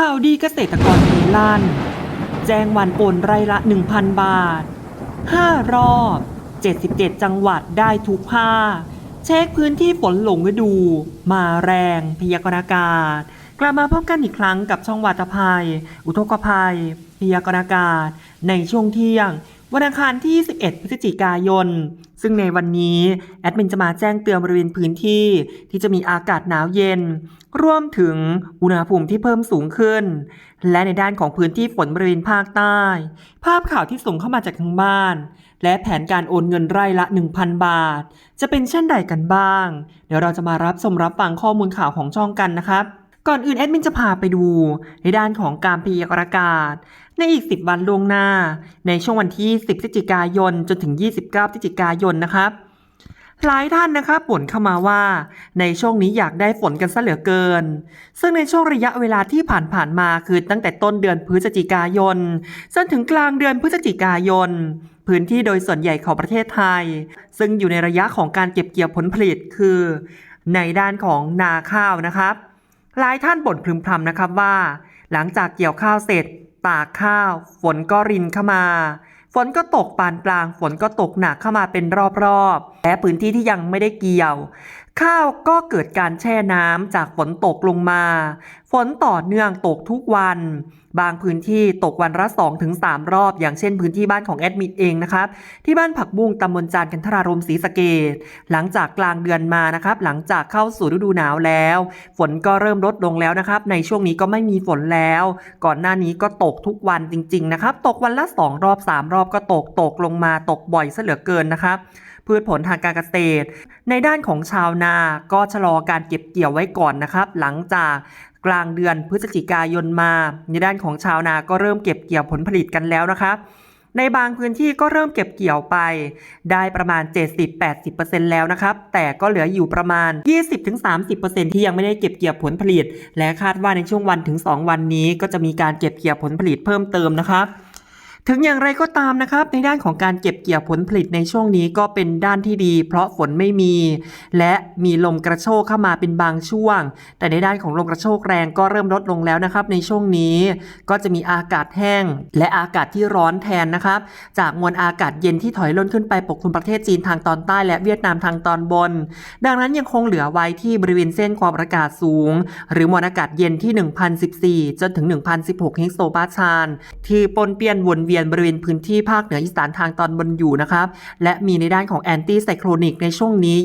ข่าวดีเกษตรกรมีลั่นแจ้งวันโอนไร่ละ 1,000 บาท 5 รอบ 77 จังหวัดได้ทุกภาคเช็คพื้นที่ฝนหลงฤดู มาแรง พยากรณ์อากาศ กลับมาพบกันอีกครั้งกับช่องวัตภัย อุทกภัย พยากรณ์อากาศ ในช่วงเที่ยง วันอังคารที่ 11 พฤศจิกายน ซึ่งในวันนี้แอดมินจะมาแจ้งเตือนบริเวณพื้นที่ที่จะมีอากาศหนาวเย็น รวมถึงอุณหภูมิที่เพิ่มสูงขึ้น และในด้านของพื้นที่ฝนบริเวณภาคใต้ ภาพข่าวที่ส่งเข้ามาจากทางบ้าน และแผนการโอนเงินไร่ละ 1,000 บาท จะเป็นเช่นใดกันบ้าง เดี๋ยวเราจะมารับชมรับฟังข้อมูลข่าวของช่องกันนะครับ ก่อนอื่นแอดมินจะพาไปดู ในด้านของการพยากรณ์อากาศ ในอีก 10 วันล่วงหน้า ในช่วงวันที่ 10พฤศจิกายน จนถึง 29พฤศจิกายนนะครับ หลายท่านนะครับบ่นเข้ามาว่า ในช่วงนี้อยากได้ฝนกันซะเหลือเกิน ซึ่งในช่วงระยะเวลาที่ผ่านๆมาคือตั้งแต่ต้นเดือนพฤศจิกายน จนถึงกลางเดือนพฤศจิกายนพื้นที่โดยส่วนใหญ่ของประเทศไทย ซึ่งอยู่ในระยะของการเก็บเกี่ยวผลผลิตคือ ในด้านของนาข้าวนะครับ หลายท่านบ่นพึมพำนะครับว่า หลังจากเกี่ยวข้าวเสร็จ ตากข้าว ฝนก็รินเข้ามา ฝนก็ตกปานกลาง ฝนก็ตกหนักเข้ามาเป็นรอบๆ และพื้นที่ที่ยังไม่ได้เกี่ยว ข้าวก็เกิดการแช่น้ำจากฝนตกลงมา ฝนต่อเนื่องตกทุกวัน บางพื้นที่ตกวันละ2ถึง3รอบ อย่างเช่นพื้นที่บ้านของแอดมิดเองนะครับที่บ้านผักบุ้งตำบลจานกันทรารมศรีสะเกดหลังจากกลางเดือนมานะครับหลังจากเข้าสู่ฤดูหนาวแล้ว ฝนก็เริ่มลดลงแล้วนะครับ ในช่วงนี้ก็ไม่มีฝนแล้ว ก่อนหน้านี้ก็ตกทุกวันจริง ๆ นะครับ ตกวันละ 2 รอบ 3 รอบก็ตกตกลงมาตกบ่อยซะเหลือเกินนะครับ พืชผลทางการเกษตร ในด้านของชาวนาก็ชะลอการเก็บเกี่ยวไว้ก่อนนะครับ หลังจากกลางเดือนพฤศจิกายนมา ในด้านของชาวนาก็เริ่มเก็บเกี่ยวผลผลิตกันแล้วนะครับในบางพื้นที่ก็เริ่มเก็บเกี่ยวไป ได้ประมาณ 70-80%แล้วนะครับ แต่ก็เหลืออยู่ประมาณ 20-30%ที่ยังไม่ได้เก็บเกี่ยวผลผลิต และคาดว่าในช่วงวันถึง 2 วันนี้ก็จะมีการเก็บเกี่ยวผลผลิตเพิ่มเติมนะครับ ถึงอย่างไรก็ตามนะครับ ในด้านของการเก็บเกี่ยวผลผลิตในช่วงนี้ก็เป็นด้านที่ดี เพราะฝนไม่มี และมีลมกระโชกเข้ามาเป็นบางช่วง แต่ในด้านของลมกระโชกแรงก็เริ่มลดลงแล้วนะครับ ในช่วงนี้ก็จะมีอากาศแห้ง และอากาศที่ร้อนแทนนะครับ จากมวลอากาศเย็นที่ถอยล่นขึ้นไปปกคลุมประเทศจีนทางตอนใต้และเวียดนามทางตอนบน ดังนั้นยังคงเหลือไว้ที่บริเวณเส้นความอากาศสูง หรือมวลอากาศเย็นที่ 1014 จนถึง 1016 เฮกโซปาสคาลที่ปนเปี้ยนวนเวียนยนบริเวณพื้นที่ภาคเหนืออีสานทางตอนบนอยู่นะครับ และมีในด้านของแอนตี้ไซโคลนิกในช่วงนี้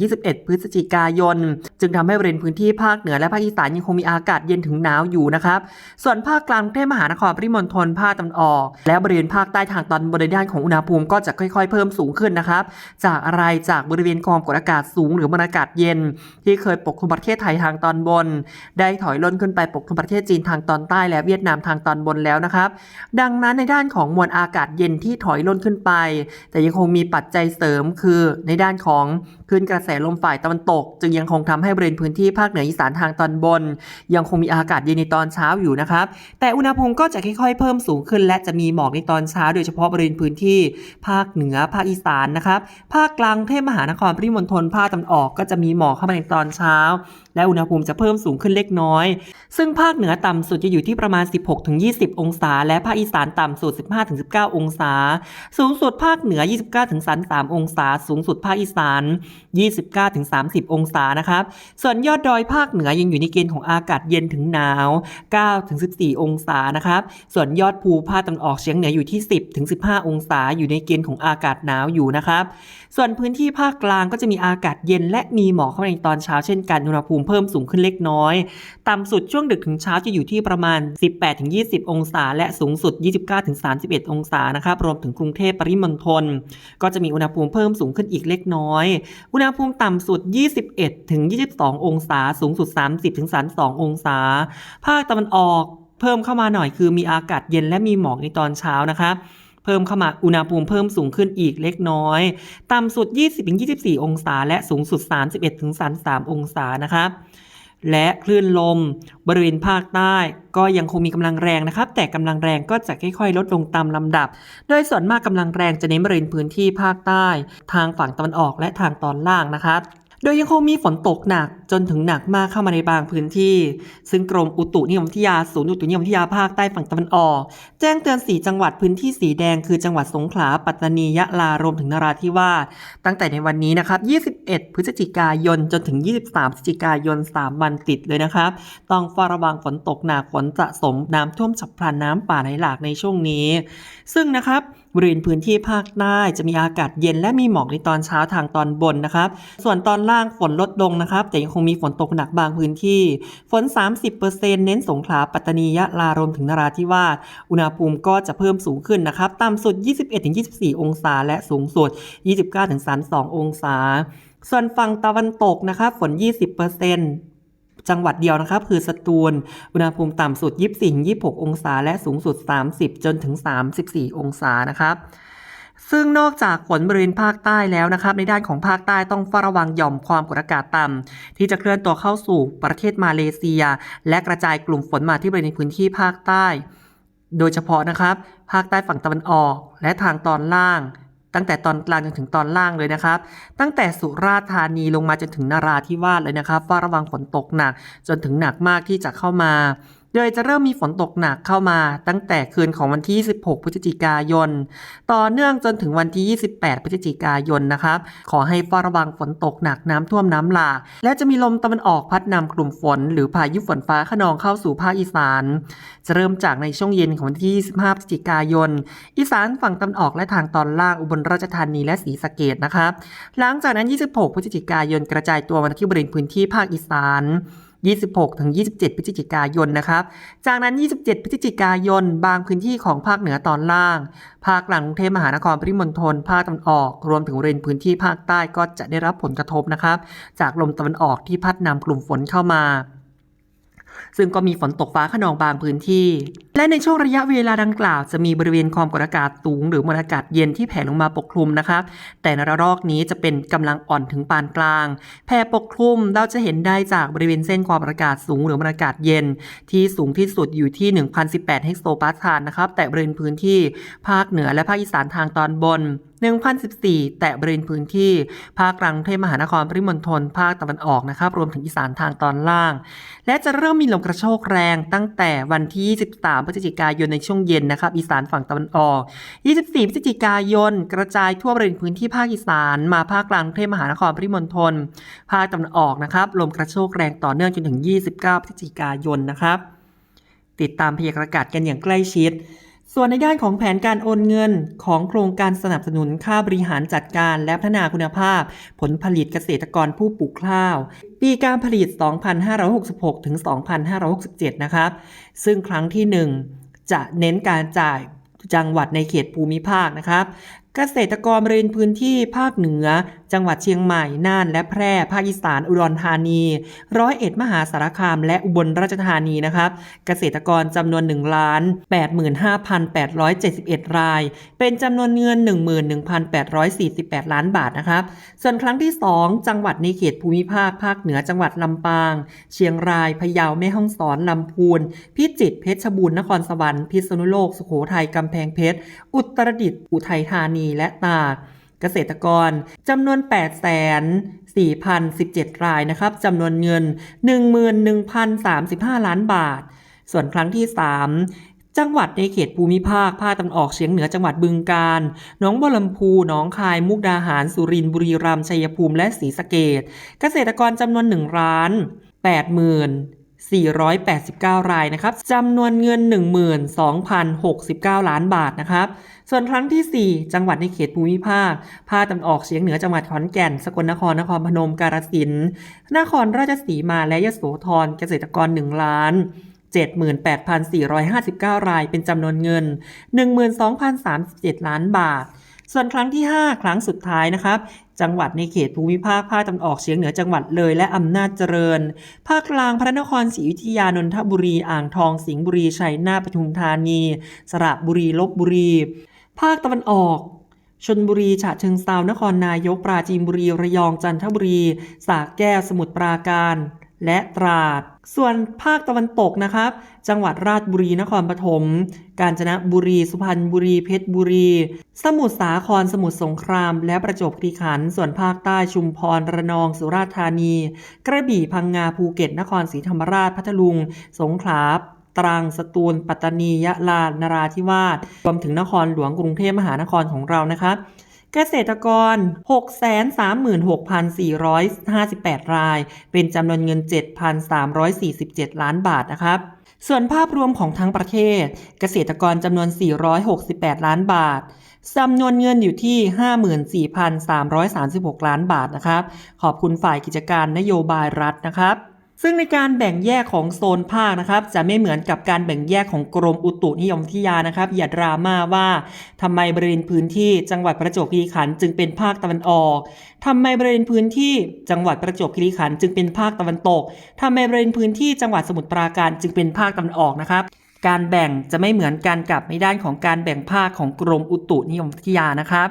20-21 พฤศจิกายน จึงทำให้บริเวณพื้นที่ภาคเหนือและภาคอีสานยังคงมีอากาศเย็นถึงหนาวอยู่นะครับ ส่วนภาคกลางกรุงเทพมหานครปริมณฑลภาคตะวันออก และบริเวณภาคใต้ทางตอนบนในด้านของอุณหภูมิก็จะค่อยๆ เพิ่มสูงขึ้นนะครับ จากอะไรจากบริเวณความกดอากาศสูงหรือมวลอากาศเย็น ที่เคยปกคลุมประเทศไทยทางตอนบน ได้ถอยล่นขึ้นไปปกคลุมประเทศจีนทางตอนใต้และเวียดนามทางตอนบนแล้วนะครับ ดังนั้นในด้านของมวลอากาศเย็นที่ถอยล่นขึ้นไป แต่ยังคงมีปัจจัยเสริมคือในด้านของ คลื่นกระแสลมฝ่ายตะวันตก จึงยังคงทำให้บริเวณพื้นที่ภาคเหนืออีสานทางตอนบน ยังคงมีอากาศเย็นในตอนเช้าอยู่นะครับ แต่อุณหภูมิก็จะค่อยๆ เพิ่มสูงขึ้น และจะมีหมอกในตอนเช้า โดยเฉพาะบริเวณพื้นที่ภาคเหนือภาคอีสานนะครับ ภาคกลางเทพมหานครปริมณฑลภาคตะวันออกก็จะมีหมอกเข้ามาในตอนเช้า และอุณหภูมิจะเพิ่มสูงขึ้นเล็กน้อย ซึ่งภาคเหนือต่ำสุดจะอยู่ที่ประมาณ 16-20 องศา และภาคอีสานต่ำสุด 15-19 องศา สูงสุดภาคเหนือ 29-33 องศา สูงสุดภาคอีสาน29-30 องศานะครับ ส่วนยอดดอยภาคเหนือยังอยู่ในเกณฑ์ของอากาศเย็นถึงหนาว 9-14 องศานะครับ ส่วนยอดภูภาคตะวันออกเฉียงเหนืออยู่ที่ 10-15 องศา อยู่ในเกณฑ์ของอากาศหนาวอยู่นะครับ ส่วนพื้นที่ภาคกลางก็จะมีอากาศเย็น และมีหมอกเข้ามาในตอนเช้าเช่นกัน อุณหภูมิเพิ่มสูงขึ้นเล็กน้อย ต่ำสุดช่วงดึกถึงเช้าจะอยู่ที่ประมาณ 18-20 องศา และสูงสุด 29-31 องศานะครับ รวมถึงกรุงเทพปริมณฑล ก็จะมีอุณหภูมิเพิ่มสูงขึ้นอีกเล็กน้อยอุณหภูมิต่ำสุด 21-22 องศา สูงสุด 30-32 องศา ภาคตะวันออกเพิ่มเข้ามาหน่อยคือมีอากาศเย็นและมีหมอกในตอนเช้านะคะเพิ่มเข้ามาอุณหภูมิเพิ่มสูงขึ้นอีกเล็กน้อย ต่ำสุด 20-24 องศา และสูงสุด 31-33 องศานะครับ และคลื่นลม บริเวณภาคใต้ ก็ยังคงมีกำลังแรงนะครับ แต่กำลังแรงก็จะค่อยๆ ลดลงตามลำดับ โดยส่วนมากกำลังแรงจะเน้นบริเวณพื้นที่ภาคใต้ ทางฝั่งตะวันออกและทางตอนล่างนะครับโดยยังคงมีฝนตกหนัก จนถึงหนักมากเข้ามาในบางพื้นที่ ซึ่งกรมอุตุนิยมวิทยาศูนย์อุตุนิยมวิทยาภาคใต้ฝั่งตะวันออก แจ้งเตือน 4 จังหวัดพื้นที่สีแดงคือจังหวัดสงขลาปัตตานียะลารวมถึงนราธิวาสตั้งแต่ในวันนี้นะครับ 21 พฤศจิกายนจนถึง 23 พฤศจิกายน 3 วันติดเลยนะครับ ต้องเฝ้าระวังฝนตกหนักฝนสะสมน้ำท่วมฉับพลันน้ำป่าไหลหลากในช่วงนี้ ซึ่งนะครับบริเวณพื้นที่ภาคใต้จะมีอากาศเย็นและมีหมอกในตอนเช้าทางตอนบนนะครับ ส่วนตอนล่างฝนลดลงนะครับแต่ยังคงมีฝนตกหนักบางพื้นที่ ฝน 30%เน้นสงขลา ปัตตานี ยะลารวมถึงนราธิวาส อุณหภูมิก็จะเพิ่มสูงขึ้นนะครับ ต่ำสุด 21-24 องศา และสูงสุด 29-32 องศา ส่วนฝั่งตะวันตกนะครับฝน 20%จังหวัดเดียวนะครับ คือสตูล อุณหภูมิต่ำสุด 24-26 องศา และสูงสุด 30 จนถึง 34 องศานะครับ ซึ่งนอกจากฝนบริเวณภาคใต้แล้วนะครับในด้านของภาคใต้ต้องเฝ้าระวังหย่อมความกดอากาศต่ำที่จะเคลื่อนตัวเข้าสู่ประเทศมาเลเซีย และกระจายกลุ่มฝนมาที่บริเวณพื้นที่ภาคใต้ โดยเฉพาะนะครับ ภาคใต้ฝั่งตะวันออก และทางตอนล่าง ตั้งแต่ตอนกลางจนถึงตอนล่างเลยนะครับ ตั้งแต่สุราษฎร์ธานีลงมาจนถึงนาราธิวาสเลยนะครับเฝ้าระวังฝนตกหนักจนถึงหนักมากที่จะเข้ามา โดยจะเริ่มมีฝนตกหนักเข้ามาตั้งแต่คืนของวันที่26พฤศจิกายน ต่อเนื่องจนถึงวันที่ 28 พฤศจิกายนนะครับ ขอให้เฝ้าระวังฝนตกหนักน้ำท่วมน้ำหลาก และจะมีลมตะวันออกพัดนำกลุ่มฝน หรือพายุฝนฟ้าขนองเข้าสู่ภาคอีสาน จะเริ่มจากในช่วงเย็นของวันที่ 25 พฤศจิกายน อีสานฝั่งตะวันออกและทางตอนล่างอุบลราชธานีและศรีสะเกดนะครับ หลังจากนั้น 26 พฤศจิกายนกระจายตัวมาที่บริเวณพื้นที่ภาคอีสาน 26 ถึง 27 พฤศจิกายนนะครับ จากนั้น 27 พฤศจิกายน บางพื้นที่ของภาคเหนือตอนล่าง ภาคหลังกรุงเทพมหานครปริมณฑล ภาคตะวันออก รวมถึงเรนพื้นที่ภาคใต้ก็จะได้รับผลกระทบนะครับ จากลมตะวันออกที่พัดนำกลุ่มฝนเข้ามา ซึ่งก็มีฝนตกฟ้าขนองบางพื้นที่และในช่วงระยะเวลาดังกล่าว จะมีบริเวณความกดอากาศสูง หรือมวลอากาศเย็นที่แผ่ลงมาปกคลุมนะครับแต่ในระลอกนี้จะเป็นกำลังอ่อนถึงปานกลาง แผ่ปกคลุมเราจะเห็นได้จากบริเวณเส้นความกดอากาศสูง หรือมวลอากาศเย็น ที่สูงที่สุดอยู่ที่ 1,018เฮกโตปาสคาลนะครับ แต่บริเวณพื้นที่ภาคเหนือและภาคอีสานทางตอนบน1,014 แต่บริเวณพื้นที่ ภาคกลางกรุงเทพมหานครปริมณฑลภาคตะวันออกนะครับ รวมถึงอีสานทางตอนล่าง และจะเริ่มมีลมกระโชกแรงตั้งแต่วันที่ 23พฤศจิกายนในช่วงเย็นนะครับอีสานฝั่งตะวันออก 24 พฤศจิกายน กระจายทั่วบริเวณพื้นที่ภาคอีสาน มาภาคกลางกรุงเทพมหานครปริมณฑลภาคตะวันออกนะครับลมกระโชกแรงต่อเนื่องจนถึง 29 พฤศจิกายนนะครับ ติดตามพยากรณ์อากาศกันอย่างใกล้ชิด ส่วนในด้านของแผนการโอนเงินของโครงการสนับสนุนค่าบริหารจัดการและพัฒนาคุณภาพ ผลผลิตเกษตรกรผู้ปลูกข้าว ปีการผลิต 2566 ถึง 2567 นะครับ ซึ่งครั้งที่ 1 จะเน้นการจ่ายจังหวัดในเขตภูมิภาคนะครับ เกษตรกรบริเวณพื้นที่ภาคเหนือ จังหวัดเชียงใหม่ น่านและแพร่ ภาคอีสาน อุดรธานี ร้อยเอ็ดมหาสารคาม และอุบลราชธานีนะครับ เกษตรกรจำนวน1ล้าน85,871 ราย เป็นจำนวนเงิน 11,848 ล้านบาทนะครับ ส่วนครั้งที่ 2 จังหวัดในเขตภูมิภาคภาคเหนือจังหวัดลำปาง เชียงราย พะเยา แม่ฮ่องสอน ลำพูน พิจิตร เพชรบูรณ์ นครสวรรค์ พิษณุโลก สุโขทัย กำแพงเพชร อุตรดิตถ์ อุทัยธานีและตากเกษตรกรจำนวน 8 4 0 1 7 รายนะครับจำนวนเงิน 11,035 ล้านบาท ส่วนครั้งที่ 3จังหวัดในเขตภูมิภาค ภาคตะวันออกเฉียงเหนือจังหวัดบึงกาฬหนองบัวลำพู หนองคาย มุกดาหาร สุรินทร์ บุรีรัมย์ ชัยภูมิ และศรีสะเกษเกษตรกรจำนวน1ล้าน8หมื่น 489 รายนะครับจำนวนเงิน 12,069 ล้านบาทนะครับ ส่วนครั้งที่ 4 จังหวัดในเขตภูมิภาค ภาคตะวันออกเฉียงเหนือจังหวัดขอนแก่น สกลนคร นครพนม กาฬสินธุ์ นครราชสีมา และยโสธร เกษตรกร 1 ล้าน78,459 ราย เป็นจำนวนเงิน 12,037 ล้านบาท ส่วนครั้งที่ 5 ครั้งสุดท้ายนะครับ จังหวัดในเขตภูมิภาคภาคตะวันออกเฉียงเหนือจังหวัดเลยและอำนาจเจริญ ภาคกลางพระนครศรีอยุธยานนทบุรี อ่างทอง สิงห์บุรี ชัยนาทปทุมธานี สระบุรีลบบุรี ภาคตะวันออกชนบุรีฉะเชิงเซานครนายกปราจีนบุรีระยองจันทบุรีสระแก้วสมุทรปราการ และตราด ส่วนภาคตะวันตกนะครับ จังหวัดราชบุรีนครปฐม กาญจนบุรี สุพรรณบุรี เพชรบุรี สมุทรสาคร สมุทรสงคราม และประจวบคีรีขันธ์ ส่วนภาคใต้ชุมพร ระนอง สุราษฎร์ธานี กระบี่ พังงา ภูเก็ต นครศรีธรรมราช พัทลุง สงขลาตรัง สตูล ปัตตานี ยะลา นราธิวาส รวมถึงนครหลวงกรุงเทพมหานครของเรานะครับ เกษตรกร 636,458 ราย เป็นจำนวนเงิน 7,347 ล้านบาทนะครับส่วนภาพรวมของทั้งประเทศ เกษตรกรจำนวน 468 ล้านบาทจำนวนเงินอยู่ที่ 54,336 ล้านบาทนะครับ ขอบคุณฝ่ายกิจการนโยบายรัฐนะครับ ซึ่งในการแบ่งแยกของโซนภาคนะครับ จะไม่เหมือนกับการแบ่งแยกของกรมอุตุนิยมวิทยานะครับ อย่าดราม่าว่าทำไมบริเวณพื้นที่จังหวัดประจวบคีรีขันธ์จึงเป็นภาคตะวันออกทำไมบริเวณพื้นที่จังหวัดประจวบคีรีขันธ์จึงเป็นภาคตะวันตกทำไมบริเวณพื้นที่จังหวัดสมุทรปราการจึงเป็นภาคตะวันออกนะครับการแบ่งจะไม่เหมือนกันกับในด้านของการแบ่งภาคของกรมอุตุนิยมวิทยานะครับ